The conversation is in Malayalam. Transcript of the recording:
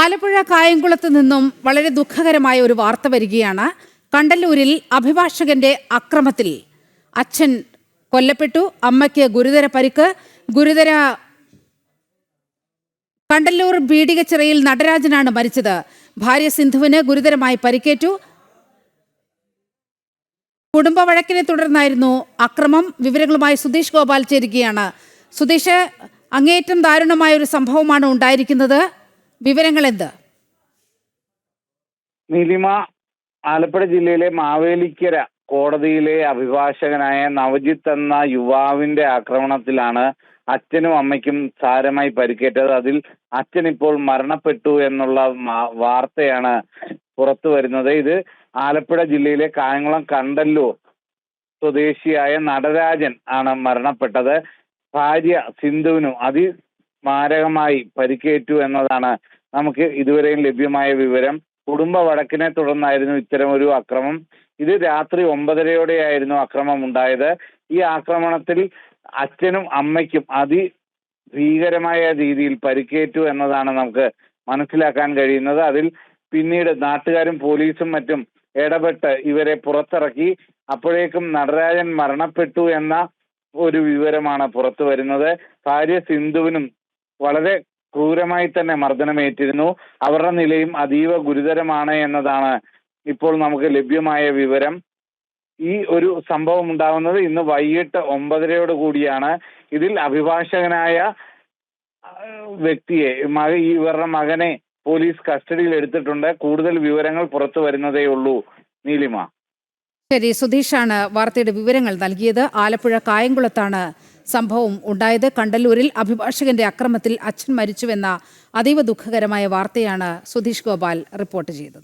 ആലപ്പുഴ കായംകുളത്ത് നിന്നും വളരെ ദുഃഖകരമായ ഒരു വാർത്ത വരികയാണ്. കണ്ടല്ലൂരിൽ അഭിഭാഷകന്റെ അക്രമത്തിൽ. അച്ഛൻ കൊല്ലപ്പെട്ടു അമ്മയ്ക്ക് ഗുരുതര പരിക്ക് ഗുരുതര കണ്ടല്ലൂർ ബീഡികച്ചിറയിൽ നടരാജനാണ് മരിച്ചത്. ഭാര്യ സിന്ധുവിന് ഗുരുതരമായി പരിക്കേറ്റു. കുടുംബ വഴക്കിനെ തുടർന്നായിരുന്നു അക്രമം. വിവരങ്ങളുമായി സുധീഷ് ഗോപാൽ ചേരുകയാണ്. സുധീഷ് അങ്ങേയറ്റം ദാരുണമായ ഒരു സംഭവമാണ് ഉണ്ടായിരിക്കുന്നത്. വിവരങ്ങൾ എന്ത് നീലിമ ആലപ്പുഴ ജില്ലയിലെ മാവേലിക്കര കോടതിയിലെ അഭിഭാഷകനായ നവജിത്ത് എന്ന യുവാവിന്റെ ആക്രമണത്തിലാണ് അച്ഛനും അമ്മയ്ക്കും സാരമായി പരിക്കേറ്റത്. അതിൽ അച്ഛൻ ഇപ്പോൾ മരണപ്പെട്ടു എന്നുള്ള വാർത്തയാണ് പുറത്തു വരുന്നത്. ഇത് ആലപ്പുഴ ജില്ലയിലെ കായംകുളം കണ്ടല്ലൂർ സ്വദേശിയായ നടരാജൻ ആണ് മരണപ്പെട്ടത്. ഭാര്യ സിന്ധുവിനും അതിമാരകമായി പരിക്കേറ്റു എന്നതാണ് നമുക്ക് ഇതുവരെയും ലഭ്യമായ വിവരം. കുടുംബ വഴക്കിനെ തുടർന്നായിരുന്നു ഇത്തരം ഒരു അക്രമം. ഇത് രാത്രി ഒമ്പതരയോടെയായിരുന്നു അക്രമം ഉണ്ടായത് ഈ ആക്രമണത്തിൽ അച്ഛനും അമ്മയ്ക്കും അതി ഭീകരമായ രീതിയിൽ പരിക്കേറ്റു എന്നതാണ് നമുക്ക് മനസ്സിലാക്കാൻ കഴിയുന്നത്. അതിൽ പിന്നീട് നാട്ടുകാരും പോലീസും മറ്റും ഇടപെട്ട് ഇവരെ പുറത്തിറക്കി. അപ്പോഴേക്കും നടരാജൻ മരണപ്പെട്ടു എന്ന ഒരു വിവരമാണ് പുറത്തു വരുന്നത് ഭാര്യ സിന്ധുവിനും വളരെ ക്രൂരമായി തന്നെ മർദ്ദനമേറ്റിരുന്നു. അവരുടെ നിലയും അതീവ ഗുരുതരമാണ് എന്നതാണ് ഇപ്പോൾ നമുക്ക് ലഭ്യമായ വിവരം. ഈ ഒരു സംഭവം ഉണ്ടാകുന്നത് ഇന്ന് വൈകിട്ട് ഒമ്പതരയോട് കൂടിയാണ്. ഇതിൽ അഭിഭാഷകനായ വ്യക്തിയെ ഈ ഇവരുടെ മകനെ പോലീസ് കസ്റ്റഡിയിൽ എടുത്തിട്ടുണ്ട്. കൂടുതൽ വിവരങ്ങൾ പുറത്തു വരുന്നതേ ഉള്ളൂ. നീലിമ. ശരി സുധീഷാണ് വാർത്തയുടെ വിവരങ്ങൾ നൽകിയത്. ആലപ്പുഴ കായംകുളത്താണ് സംഭവം ഉണ്ടായത് കണ്ടല്ലൂരിൽ അഭിഭാഷകന്റെ അക്രമത്തിൽ അച്ഛൻ മരിച്ചുവെന്ന അതീവ ദുഃഖകരമായ വാർത്തയാണ് സുധീഷ് ഗോപാൽ റിപ്പോർട്ട് ചെയ്തത്.